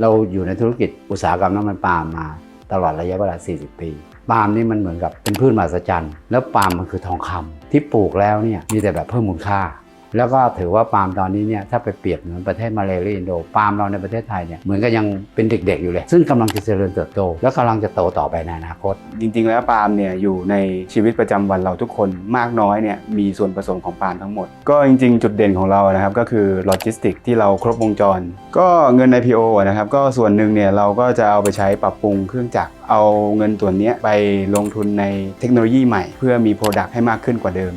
เราอยู่ในธุรกิจอุตสาหกรรมน้ำมันปาล์มมาตลอดระยะเวลา 40 ปี ปาล์มนี่มันเหมือนกับเป็นพืชมหัศจรรย์ แล้วปาล์มมันคือทองคำที่ปลูกแล้วเนี่ยมีแต่แบบเพิ่มมูลค่า แล้วก็ถือว่าปาล์มตอนนี้เนี่ยถ้าไปเปรียบเหมือนประเทศมาเลเซียอินโดปาล์มเราในประเทศไทยเนี่ยเหมือนกับยังเป็นเด็กๆอยู่เลย ซึ่งกำลังจะเจริญเติบโต และกำลังจะโตต่อไปในอนาคต จริง ๆ แล้วปาล์มเนี่ยอยู่ในชีวิตประจำวันเราทุกคนมากน้อยเนี่ยมีส่วนผสมของปาล์มทั้งหมด ก็จริง ๆ จุดเด่นของเรานะครับก็คือโลจิสติกที่เราครบวงจร ก็เงิน IPO นะครับก็ส่วนหนึ่งเนี่ยเราก็จะเอาไปใช้ปรับปรุงเครื่องจักรเอาเงินตัวเนี้ยไปลงทุนในเทคโนโลยีใหม่ เพื่อมีโปรดักต์ให้มากขึ้นกว่าเดิม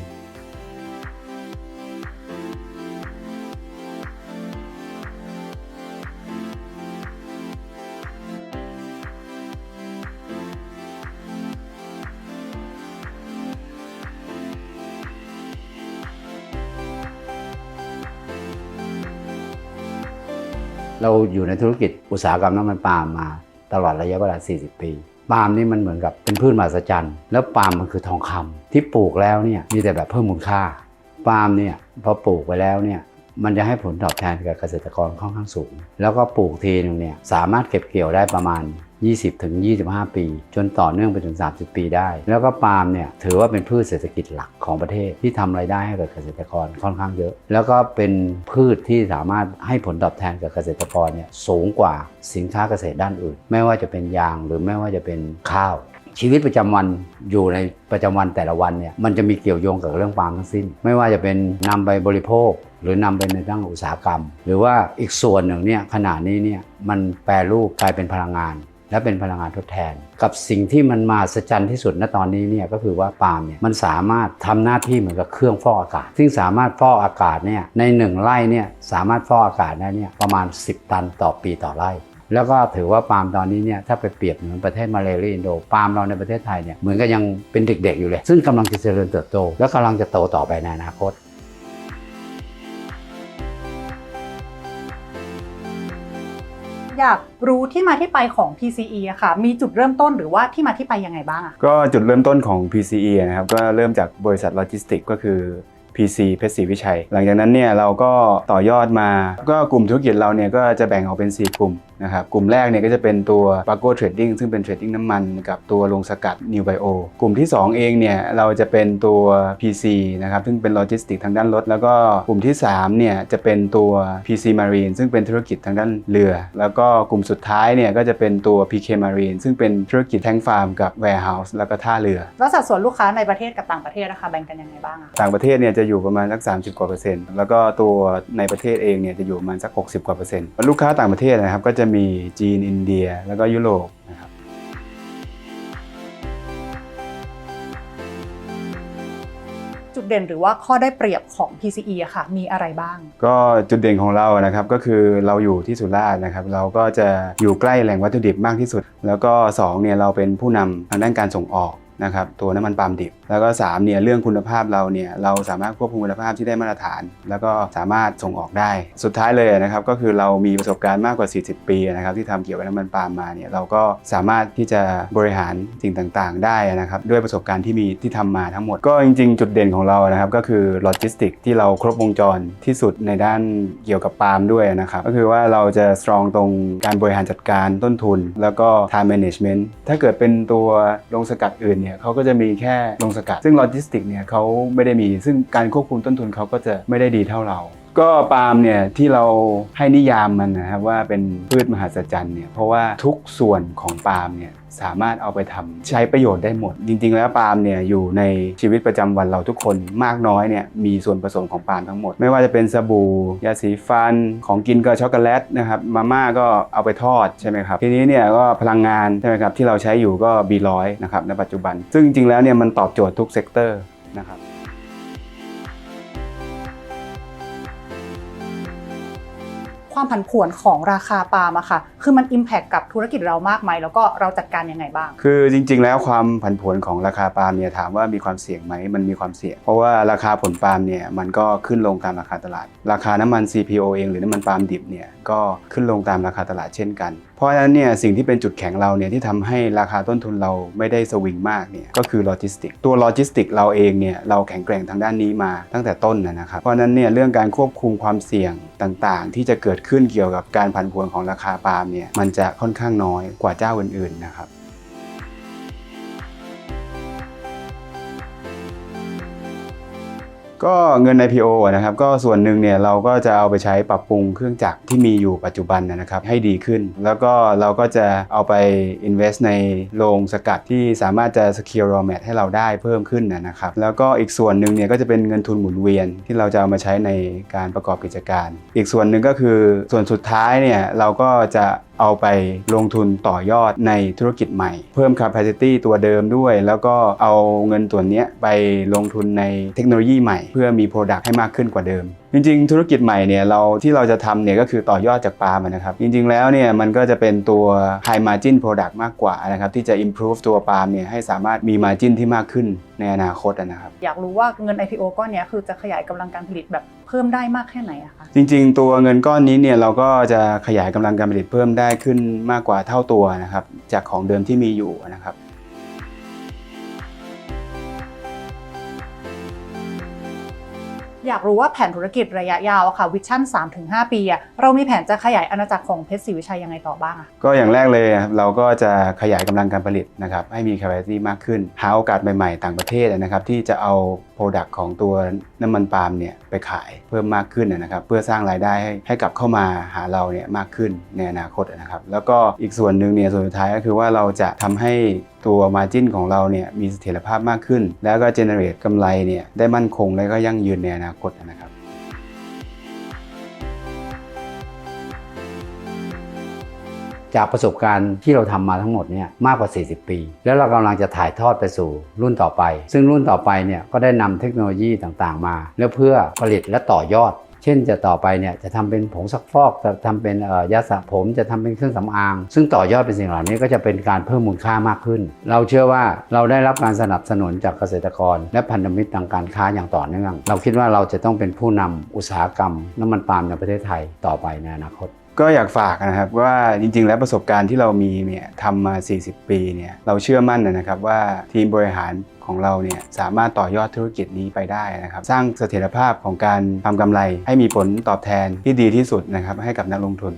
เราอยู่ในธุรกิจอุตสาหกรรมน้ำมันปาล์มมาตลอดระยะเวลา 40 ปีปาล์มนี่มันเหมือนกับเป็นพืชมหัศจรรย์ แล้วปาล์มมันคือทองคำที่ปลูกแล้วเนี่ยมีแต่แบบเพิ่มมูลค่าปาล์มเนี่ยพอปลูกไปแล้วเนี่ยมันจะให้ผลตอบแทนกับเกษตรกรค่อนข้างสูง แล้วก็ปลูกทีนึงเนี่ยสามารถเก็บเกี่ยวได้ประมาณ 20 ถึง 25 ปี จนต่อเนื่องไปถึง 30 ปีได้ แล้วก็ปาล์มเนี่ยถือว่าเป็นพืชเศรษฐกิจหลักของประเทศที่ทำรายได้ให้กับเกษตรกรค่อนข้างเยอะ แล้วก็เป็นพืชที่สามารถให้ผลตอบแทนกับเกษตรกรเนี่ยสูงกว่าสินค้าเกษตรด้านอื่น ไม่ว่าจะเป็นยางหรือไม่ว่าจะเป็นข้าวชีวิตประจำวันอยู่ในประจำวันแต่ละวันเนี่ยมันจะมีเกี่ยวโยงกับเรื่องปาล์มทั้งสิ้น ไม่ว่าจะเป็นนำไปบริโภค หรือนำไปในด้านอุตสาหกรรม หรือว่าอีกส่วนหนึ่งเนี่ยขณะนี้เนี่ยมันแปรรูปกลายเป็นพลังงาน และเป็นพลังงานทดแทน กับสิ่งที่มันมาสัจจันที่สุดณตอนนี้เนี่ยก็คือว่าปาล์มเนี่ยมันสามารถทำหน้าที่เหมือนกับเครื่องฟอกอากาศ ซึ่งสามารถฟอกอากาศเนี่ยในหนึ่งไร่เนี่ยสามารถฟอกอากาศได้เนี่ยประมาณ 10 ตันต่อปีต่อไร่แล้วก็ถือว่าปาล์มตอนนี้เนี่ยถ้าไปเปรียบเหมือนประเทศมาเลเซียอินโดปาล์มเราในประเทศไทยเนี่ยเหมือนกับยังเป็นเด็กๆอยู่เลย ซึ่งกำลังจะเจริญเติบโต และกำลังจะโตต่อไปในอนาคต อยากรู้ที่มาที่ไปของ PCE อะค่ะ มีจุดเริ่มต้นหรือว่าที่มาที่ไปยังไงบ้างอะก็จุดเริ่มต้นของ PCE นะครับก็เริ่มจากบริษัทโลจิสติกก็คือ PC เพชรศรีวิชัย หลังจากนั้นเนี่ยเราก็ต่อยอดมา ก็กลุ่มธุรกิจเราเนี่ยก็จะแบ่งออกเป็น 4 กลุ่ม นะครับกลุ่มแรกเนี่ยก็จะเป็นตัว p a g o Trading ซึ่งเป็นเทรดดิ้งน้ำมันกับตัวลงสกัด New Bio กลุ่มที่ 2 เองเนี่ยเราจะเป็นตัว PC นะครับซึ่งเป็นโลจิสติกทางด้านรถ แล้วก็กลุ่มที่3เนี่ยจะเป็นตัว PC Marine ซึ่งเป็นธุรกิจทางด้านเรือ แล้วก็กลุ่มสุดท้ายเนี่ยก็จะเป็นตัว PK Marine ซึ่งเป็นธุรกิจแท้งฟาร์มกับ Warehouse แล้วก็ท่าเรือ แล้วสัดส่วนลูกค้าในประเทศกับต่างประเทศนะคะแบ่งกันยังไงบ้างอะต่างประเทศเนี่ยจะอยู่ประมาณสัก 30 กว่าเปอร์เซ็นต์แล้วก็ตัวในประเทศเองเนี่ยจะอยู่ประมาณสัก 60 กว่าเปอร์เซ็นต์ลูกค้าต่างประเทศนะครับก็จะมีจีนอินเดีย แล้วก็ยุโรปนะครับจุดเด่นหรือว่าข้อได้เปรียบของ PCE อะค่ะ มีอะไรบ้าง ก็จุดเด่นของเรานะครับก็คือเราอยู่ที่สุราษฎร์นะครับ เราก็จะอยู่ใกล้แหล่งวัตถุดิบมากที่สุด แล้วก็2เนี่ยเราเป็นผู้นำทางด้านการส่งออกนะครับตัวน้ำมันปาล์มดิบ แล้วก็3เนี่ยเรื่องคุณภาพเราเนี่ยเราสามารถควบคุมคุณภาพที่ได้มาตรฐาน แล้วก็สามารถส่งออกได้ สุดท้ายเลยนะครับก็คือเรามีประสบการณ์มากกว่า 40 ปีนะครับที่ทำเกี่ยวกับน้ำมันปาล์มมาเนี่ยเราก็สามารถที่จะบริหารสิ่งต่างๆ ได้นะครับด้วยประสบการณ์ที่มีที่ทำมาทั้งหมด ก็จริง ๆ จุดเด่นของเรานะครับก็คือโลจิสติกที่เราครบวงจรที่สุดในด้านเกี่ยวกับปาล์มด้วยนะครับก็คือว่าเราจะ strong ตรงการบริหารจัดการต้นทุน แล้วก็ time management ถ้าเกิดเป็นตัวลงสกัดอื่นเนี่ยเขาก็จะมีแค่ลงสกัด ซึ่งโลจิสติกเนี่ยเขาไม่ได้มี ซึ่งการควบคุมต้นทุนเขาก็จะไม่ได้ดีเท่าเรา ก็ปาล์มเนี่ยที่เราให้นิยามมันนะครับว่าเป็นพืชมหัศจรรย์เนี่ยเพราะว่าทุกส่วนของปาล์มเนี่ยสามารถเอาไปทำใช้ประโยชน์ได้หมด จริง ๆ แล้วปาล์มเนี่ยอยู่ในชีวิตประจำวันเราทุกคนมากน้อยเนี่ยมีส่วนผสมของปาล์มทั้งหมด ไม่ว่าจะเป็นสบู่ยาสีฟันของกินก็ช็อกโกแลตนะครับมาม่าก็เอาไปทอดใช่ไหมครับทีนี้เนี่ยก็พลังงานใช่ไหมครับที่เราใช้อยู่ก็ B100 นะครับในปัจจุบัน ซึ่งจริงๆแล้วเนี่ยมันตอบโจทย์ทุกเซกเตอร์นะครับ ความผันผวนของราคาปาล์มอะค่ะ คือมัน Impact กับธุรกิจเรามากไหมแล้วก็เราจัดการยังไงบ้าง คือจริง ๆ แล้วความผันผวนของราคาปาล์มเนี่ยถามว่ามีความเสี่ยงไหมมันมีความเสี่ยง เพราะว่าราคาผลปาล์มเนี่ยมันก็ขึ้นลงตามราคาตลาด ราคาน้ำมัน CPO เองหรือน้ำมันปาล์มดิบเนี่ยก็ขึ้นลงตามราคาตลาดเช่นกัน เพราะฉะนั้นเนี่ยสิ่งที่เป็นจุดแข็งเราเนี่ยที่ทำให้ราคาต้นทุนเราไม่ได้สวิงมากเนี่ยก็คือโลจิสติกตัวโลจิสติกเราเองเนี่ยเราแข็งแกร่งทางด้านนี้มาตั้งแต่ต้นนะนะครับเพราะฉะนั้นเนี่ยเรื่องการควบคุมความเสี่ยงต่างๆ ที่จะเกิดขึ้นเกี่ยวกับการผันผวนของราคาปาล์มเนี่ยมันจะค่อนข้างน้อยกว่าเจ้าอื่นๆนะครับ ก็เงิน IPO อนะครับก็ส่วนหนึ่งเนี่ยเราก็จะเอาไปใช้ปรับปรุงเครื่องจักรที่มีอยู่ปัจจุบันนะครับให้ดีขึ้น แล้วก็เราก็จะเอาไป invest ในโรงสกัดที่สามารถจะ secure raw mat ให้เราได้เพิ่มขึ้นนะครับแล้วก็อีกส่วนหนึ่งเนี่ยก็จะเป็นเงินทุนหมุนเวียนที่เราจะเอามาใช้ในการประกอบกิจการ อีกส่วนหนึ่งก็คือส่วนสุดท้ายเนี่ยเราก็จะเอาไปลงทุนต่อยอดในธุรกิจใหม่ เพิ่ม capacity ตัวเดิมด้วย แล้วก็เอาเงินตัวเนี้ยไปลงทุนในเทคโนโลยีใหม่เพื่อมี Product ให้มากขึ้นกว่าเดิม จริง ๆ ธุรกิจใหม่เนี่ยเราที่เราจะทำเนี่ยก็คือต่อยอดจากปาล์มอะนะครับ จริง ๆ แล้วเนี่ยมันก็จะเป็นตัว high margin product มากกว่านะครับที่จะ improve ตัวปาล์มเนี่ยให้สามารถมี margin ที่มากขึ้นในอนาคตอะนะครับ อยากรู้ว่าเงิน IPO ก้อนเนี้ยคือจะขยายกำลังการผลิตแบบเพิ่มได้มากแค่ไหนอะคะจริง ๆ ตัวเงินก้อนนี้เนี่ยเราก็จะขยายกำลังการผลิตเพิ่มได้ขึ้นมากกว่าเท่าตัวนะครับจากของเดิมที่มีอยู่นะครับ อยากรู้ว่าแผนธุรกิจระยะยาวอะค่ะวิชั่น 3-5 ปีอะเรามีแผนจะขยายอาณาจักรของเพชรศรีวิชัยยังไงต่อบ้างอะก็อย่างแรกเลยเราก็จะขยายกำลังการผลิตนะครับให้มี capacity มากขึ้น หาโอกาสใหม่ๆ ต่างประเทศนะครับที่จะเอา Product ของตัวน้ำมันปาล์มเนี่ยไปขายเพิ่มมากขึ้นนะครับเพื่อสร้างรายได้ให้ให้กลับเข้ามาหาเราเนี่ยมากขึ้นในอนาคตนะครับแล้วก็อีกส่วนหนึ่งเนี่ยส่วนสุดท้ายก็คือว่าเราจะทำให้ ตัว Margin ของเราเนี่ยมีเสถียรภาพมากขึ้น แล้วก็ generate กำไรเนี่ยได้มั่นคงและก็ยั่งยืนในอนาคตนะครับจากประสบการณ์ที่เราทำมาทั้งหมดเนี่ยมากกว่า 40 ปี แล้วเรากำลังจะถ่ายทอดไปสู่รุ่นต่อไป ซึ่งรุ่นต่อไปเนี่ยก็ได้นำเทคโนโลยีต่างๆมา แล้วเพื่อผลิตและต่อยอด เช่นจะต่อไปเนี่ยจะทำเป็นผงซักฟอกจะทำเป็นยาสระผมจะทำเป็นเครื่องสำอาง ซึ่งต่อยอดเป็นสิ่งเหล่านี้ก็จะเป็นการเพิ่มมูลค่ามากขึ้น เราเชื่อว่าเราได้รับการสนับสนุนจากเกษตรกร และพันธมิตรทางการค้าอย่างต่อเนื่อง เราคิดว่าเราจะต้องเป็นผู้นำอุตสาหกรรมน้ำมันปาล์มในประเทศไทยต่อไปในอนาคต ก็อยากฝากนะครับว่าจริง ๆ แล้วประสบการณ์ที่เรามีเนี่ยทำมา 40 ปีเนี่ยเราเชื่อมั่นนะครับว่าทีมบริหารของเราเนี่ยสามารถต่อยอดธุรกิจนี้ไปได้นะครับ สร้างเสถียรภาพของการทำกำไร ให้มีผลตอบแทนที่ดีที่สุดนะครับให้กับนักลงทุน